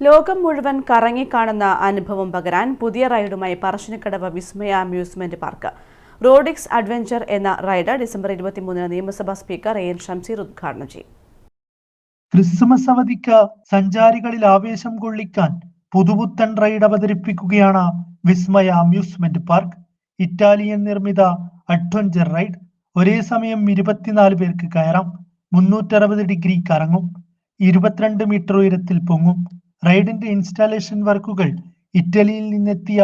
ലോകം മുഴുവൻ കറങ്ങിക്കാണുന്ന അനുഭവം പകരാൻ പുതിയ റൈഡുമായി Parassinikkadavu Vismaya amusement park. Roadix adventure എന്ന റൈഡ് ഡിസംബർ ഇരുപത്തിമൂന്നിന് നിയമസഭാ സ്പീക്കർ എ എൻ ഷംസീർ ഉദ്ഘാടനം ചെയ്യും. ക്രിസ്മസ് അവധിക്ക് സഞ്ചാരികളിൽ ആവേശം കൊള്ളിക്കാൻ പുതുപുത്തൻ റൈഡ് അവതരിപ്പിക്കുകയാണ് വിസ്മയ അമ്യൂസ്മെന്റ് പാർക്ക്. ഇറ്റാലിയൻ നിർമ്മിത അഡ്വഞ്ചർ റൈഡ് ഒരേ സമയം ഇരുപത്തിനാല് പേർക്ക് കയറാം. മുന്നൂറ്ററുപത് ഡിഗ്രി കറങ്ങും. ഇരുപത്തിരണ്ട് മീറ്റർ ഉയരത്തിൽ പൊങ്ങും. റൈഡിന്റെ ഇൻസ്റ്റാളേഷൻ വർക്കുകൾ ഇറ്റലിയിൽ നിന്നെത്തിയ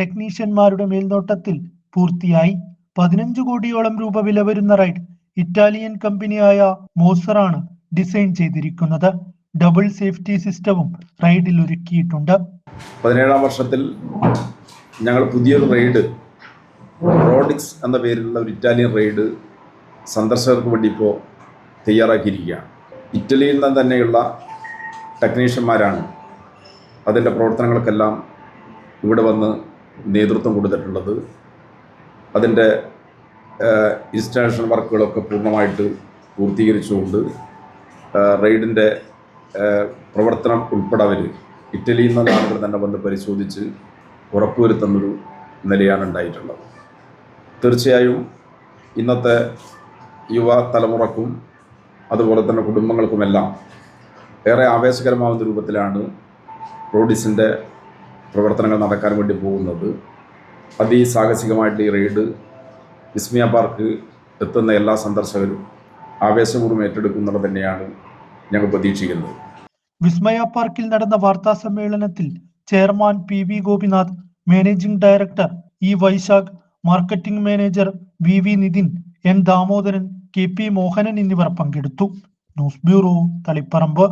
ടെക്നീഷ്യന്മാരുടെ മേൽനോട്ടത്തിൽ പൂർത്തിയായി. പതിനഞ്ച് കോടിയോളം രൂപ വില വരുന്ന റൈഡ് ഇറ്റാലിയൻ കമ്പനിയായ മോസറാണ് ഡിസൈൻ ചെയ്തിരിക്കുന്നത്. ഡബിൾ സേഫ്റ്റി സിസ്റ്റവും റൈഡിൽ ഒരുക്കിയിട്ടുണ്ട്. പതിനേഴാം വർഷത്തിൽ ഞങ്ങൾ പുതിയൊരു റൈഡ് റോഡിക്സ് എന്ന പേരിലുള്ള ഒരു ഇറ്റാലിയൻ റൈഡ് സന്ദർശകർക്ക് വേണ്ടി ഇപ്പോൾ തയ്യാറാക്കിയിരിക്കുകയാണ്. ഇറ്റലിയിൽ നിന്ന് തന്നെയുള്ള ടെക്നീഷ്യന്മാരാണ് അതിന്റെ പ്രവർത്തനങ്ങൾക്കെല്ലാം ഇവിടെ വന്ന് നേതൃത്വം കൊടുത്തിട്ടുള്ളത്. അതിന്റെ ഇൻസ്റ്റാളേഷൻ വർക്കുകളൊക്കെ പൂർണമായിട്ട് പൂർത്തീകരിച്ചുകൊണ്ട് റെയ്ഡിന്റെ പ്രവർത്തനം ഉൾപ്പെടെ അവർ ഇറ്റലിയിൽ നിന്നുള്ള ആളുകൾ തന്നെ വന്ന് പരിശോധിച്ച് ഉറപ്പുവരുത്തുന്നൊരു നിലയാണ് ഉണ്ടായിട്ടുള്ളത്. തീർച്ചയായും ഇന്നത്തെ യുവ തലമുറക്കും അതുപോലെ തന്നെ കുടുംബങ്ങൾക്കുമെല്ലാം ഏറെ ആവേശകരമാവുന്ന രൂപത്തിലാണ് റോഡിസിന്റെ പ്രവർത്തനങ്ങൾ നടക്കാൻ വേണ്ടി പോകുന്നത്. അതിസാഹസികമായിട്ട് ഈ റെയ്ഡ് വിസ്മിയ പാർക്ക് എത്തുന്ന എല്ലാ സന്ദർശകരും ആവേശപൂർവം ഏറ്റെടുക്കുന്നത് തന്നെയാണ് ഞങ്ങൾ പ്രതീക്ഷിക്കുന്നത്. വിസ്മയ പാർക്കിൽ നടന്ന വാർത്താ സമ്മേളനത്തിൽ chairman P V Gopinath managing director E Vaishakh marketing manager V V Nithin N Damodaran K P Mohanan എന്നിവർ പങ്കെടുത്തു. News bureau Taliparamba.